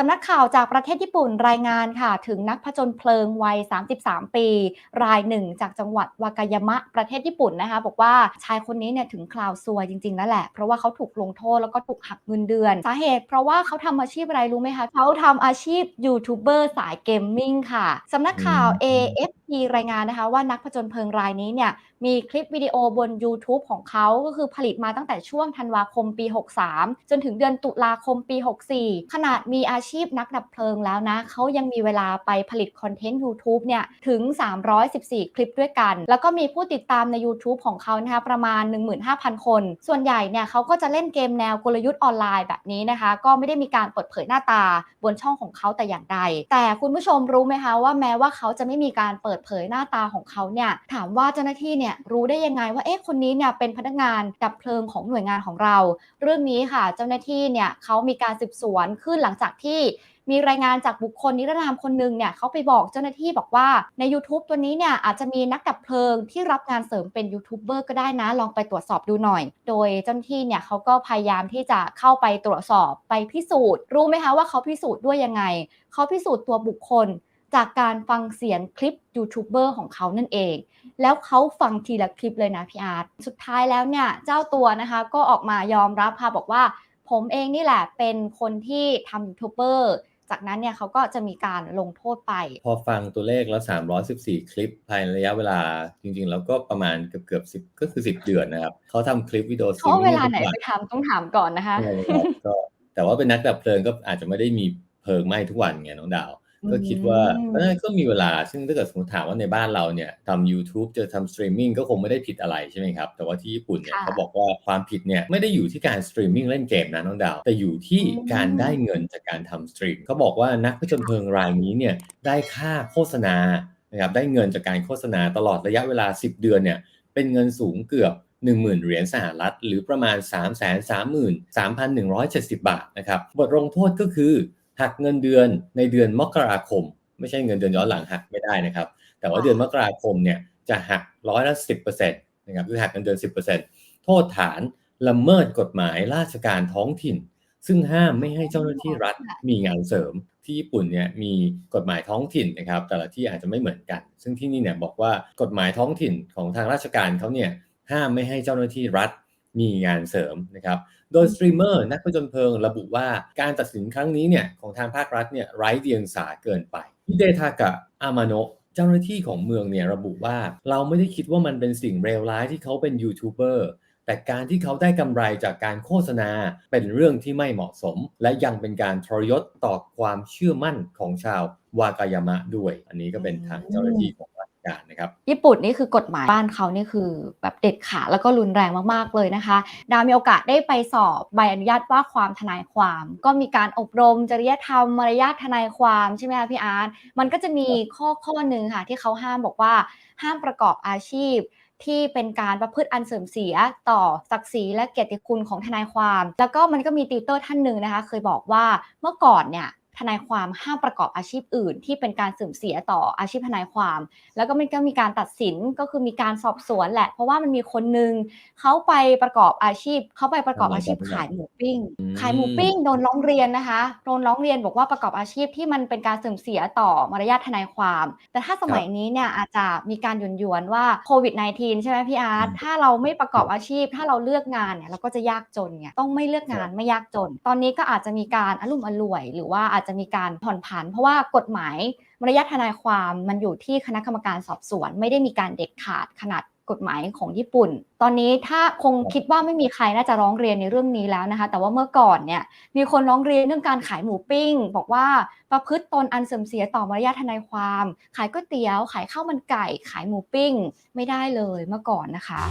สำนักข่าวจากประเทศญี่ปุ่นรายงานค่ะ ถึงนักผจญเพลิงวัย 33 ปี รายหนึ่งจากจังหวัดวากายามะประเทศญี่ปุ่นนะคะ บอกว่าชายคนนี้เนี่ยถึงคราวซวยจริงๆแล้วแหละ เพราะว่าเขาถูกลงโทษแล้วก็ถูกหักเงินเดือน สาเหตุเพราะว่าเขาทำอาชีพอะไรรู้ไหมคะเขาทำอาชีพยูทูบเบอร์สายเกมมิ่งค่ะสำนักข่าว AFP รายงานนะคะ ว่านักผจญเพลิงรายนี้เนี่ยมีคลิปวิดีโอบน YouTube ของเขาก็คือผลิตมาตั้งแต่ช่วงธันวาคมปี 63 จนถึงเดือนตุลาคมปี 64 ขนาดมีอาชีพนักดับเพลิงแล้วนะเขายังมีเวลาไปผลิตคอนเทนต์ YouTube เนี่ยถึง 314 คลิปด้วยกัน แล้วก็มีผู้ติดตามใน YouTube ของเขานะคะประมาณ 15,000 คน ส่วนใหญ่เนี่ยเขาก็จะเล่นเกมแนวกลยุทธ์ออนไลน์แบบนี้นะคะ ก็ไม่ได้มีการเปิดเผยหน้าตาบนช่องของเขาแต่อย่างใด แต่คุณผู้ชมรู้ไหมคะว่าแม้ว่าเขาจะไม่มีการเปิดเผยหน้าตาของเขาเนี่ยถามว่าเจ้าหน้าที่เนี่ยรู้ได้ยังไงว่าเอ๊ะคนนี้เนี่ยเป็นพนักงานดับเพลิงของหน่วยงานของเรา เรื่องนี้ค่ะเจ้าหน้าที่เนี่ยเขามีการสืบสวนขึ้นหลังจากที่มีรายงานจากบุคคลนิรนามคนหนึ่งเนี่ยเขาไปบอกเจ้าหน้าที่บอกว่าใน YouTube ตัวนี้เนี่ยอาจจะมีนักดับเพลิงที่รับงานเสริมเป็นยูทูบเบอร์ก็ได้นะ ลองไปตรวจสอบดูหน่อย โดยเจ้าหน้าที่เนี่ยเขาก็พยายามที่จะเข้าไปตรวจสอบไปพิสูจน์ รู้ไหมคะว่าเขาพิสูจน์ด้วยยังไง เขาพิสูจน์ตัวบุคคลจากการฟังเสียงคลิปยูทูบเบอร์ของเขานั่นเอง แล้วเขาฟังทีละคลิปเลยนะพี่อาร์ต สุดท้ายแล้วเนี่ย เจ้าตัวนะคะก็ออกมายอมรับค่ะบอกว่า ผมเองนี่แหละเป็นคนที่ทำยูทูบเบอร์จากนั้นเนี่ยเขาก็จะมีการลงโทษไป พอฟังตัวเลขแล้ว 314 คลิปภายในระยะเวลาจริงๆ แล้วก็ประมาณเกือบเกือบสิบก็คือ 10 เดือนนะครับ เขาทำคลิปวิดีโอเขาเอาเวลาไหนทุกไปทำต้องถามก่อนนะคะใช่ครับก็แต่ว่าเป็นนักดับเพลิงก็อาจจะไม่ได้มีเพลิงไหม้ทุกวันไงน้องดาว ก็คิดว่าอืมเออก็มีเวลาซึ่งถ้าเกิดสมมติถามว่าในบ้านเราเนี่ยทำ YouTube จะทำสตรีมมิ่งก็คงไม่ได้ผิดอะไรใช่ไหมครับ แต่ว่าที่ญี่ปุ่นเนี่ยค่ะเขาบอกว่าความผิดเนี่ยไม่ได้อยู่ที่การสตรีมมิ่งเล่นเกมนะน้องดาว แต่อยู่ที่อืมการได้เงินจากการทำสตรีมเขาบอกว่านักผจญเพลิงรายนี้เนี่ยได้ค่าโฆษณานะครับได้เงินจากการโฆษณาตลอดระยะเวลา 10 เดือนเนี่ยเป็นเงินสูงเกือบ10,000 เหรียญสหรัฐ หรือประมาณ 333,170 บาทนะครับบทลงโทษก็คือ หักเงินเดือนในเดือนมกราคม ไม่ใช่เงินเดือนย้อนหลังหักไม่ได้นะครับ แต่ว่าเดือนมกราคมเนี่ยจะหักร้อยละสิบเปอร์เซ็นต์นะครับคือหักเงินเดือนสิบเปอร์เซ็นต์โทษฐานละเมิดกฎหมายราชการท้องถิ่น ซึ่งห้ามไม่ให้เจ้าหน้าที่รัฐมีงานเสริมที่ญี่ปุ่นเนี่ยมีกฎหมายท้องถิ่นนะครับ แต่ละที่อาจจะไม่เหมือนกัน ซึ่งที่นี่เนี่ยบอกว่ากฎหมายท้องถิ่นของทางราชการเขาเนี่ยห้ามไม่ให้เจ้าหน้าที่รัฐ มีงานเสริมนะครับ โดยสตรีมเมอร์นักผจญเพลิงระบุว่าการตัดสินครั้งนี้เนี่ยของทางภาครัฐเนี่ยไร้เดียงสาเกินไปฮิเดทากะอามาโนะเจ้าหน้าที่ของเมืองเนี่ยระบุว่าเราไม่ได้คิดว่ามันเป็นสิ่งเลวร้ายที่เขาเป็นยูทูบเบอร์แต่การที่เขาได้กำไรจากการโฆษณาเป็นเรื่องที่ไม่เหมาะสม และยังเป็นการทรยศต่อความเชื่อมั่นของชาววากายามะด้วย อันนี้ก็เป็นทางเจ้าหน้าที่ของราช การนะครับญี่ปุ่นนี่คือกฎหมายบ้านเขานี่คือแบบเด็ดขาดแล้วก็รุนแรงมากๆเลยนะคะ ดาวมีโอกาสได้ไปสอบใบอนุญาตว่าความทนายความ ก็มีการอบรมจริยธรรมมารยาททนายความใช่ไหมคะพี่อาร์ตมันก็จะมีข้อข้อหนึ่งค่ะที่เขาห้ามบอกว่า ห้ามประกอบอาชีพที่เป็นการประพฤติอันเสื่อมเสียต่อศักดิ์ศรีและเกียรติคุณของทนายความ แล้วก็มันก็มีติวเตอร์ท่านหนึ่งนะคะ เคยบอกว่าเมื่อก่อนเนี่ย ทนายความห้ามประกอบอาชีพอื่น ที่เป็นการเสื่อมเสียต่ออาชีพทนายความ แล้วก็มันก็มีการตัดสินก็คือมีการสอบสวนแหละ เพราะว่ามันมีคนนึงเขาไปประกอบอาชีพเขาไปประกอบอาชีพขายหมูปิ้งอืมขายหมูปิ้งโดนร้องเรียนนะคะโดนร้องเรียนบอกว่าประกอบอาชีพที่มันเป็นการเสื่อมเสียต่อมารยาททนายความ แต่ถ้าสมัยนี้เนี่ยอาจจะมีการหยวนยวนๆว่าโควิด -19 ใช่ไหมพี่อาร์ตอืมถ้าเราไม่ประกอบอาชีพ ถ้าเราเลือกงานเนี่ยเราก็จะยากจนไงต้องไม่เลือกงานไม่ยากจน ตอนนี้ก็อาจจะมีการอลุ่มอล่วย หรือว่าอาจจะมีการผ่อนผัน เพราะว่ากฎหมายมารยาททนายความมันอยู่ที่คณะกรรมการสอบสวน ไม่ได้มีการเด็ดขาดขนาดกฎหมายของญี่ปุ่น ตอนนี้ถ้าคงคิดว่าไม่มีใครน่าจะร้องเรียนในเรื่องนี้แล้วนะคะ แต่ว่าเมื่อก่อนเนี่ยมีคนร้องเรียนเรื่องการขายหมูปิ้ง บอกว่าประพฤติตนอันเสื่อมเสียต่อมารยาททนายความ ขายก๋วยเตี๋ยว ขายข้าวมันไก่ ขายหมูปิ้ง ไม่ได้เลยเมื่อก่อนนะคะ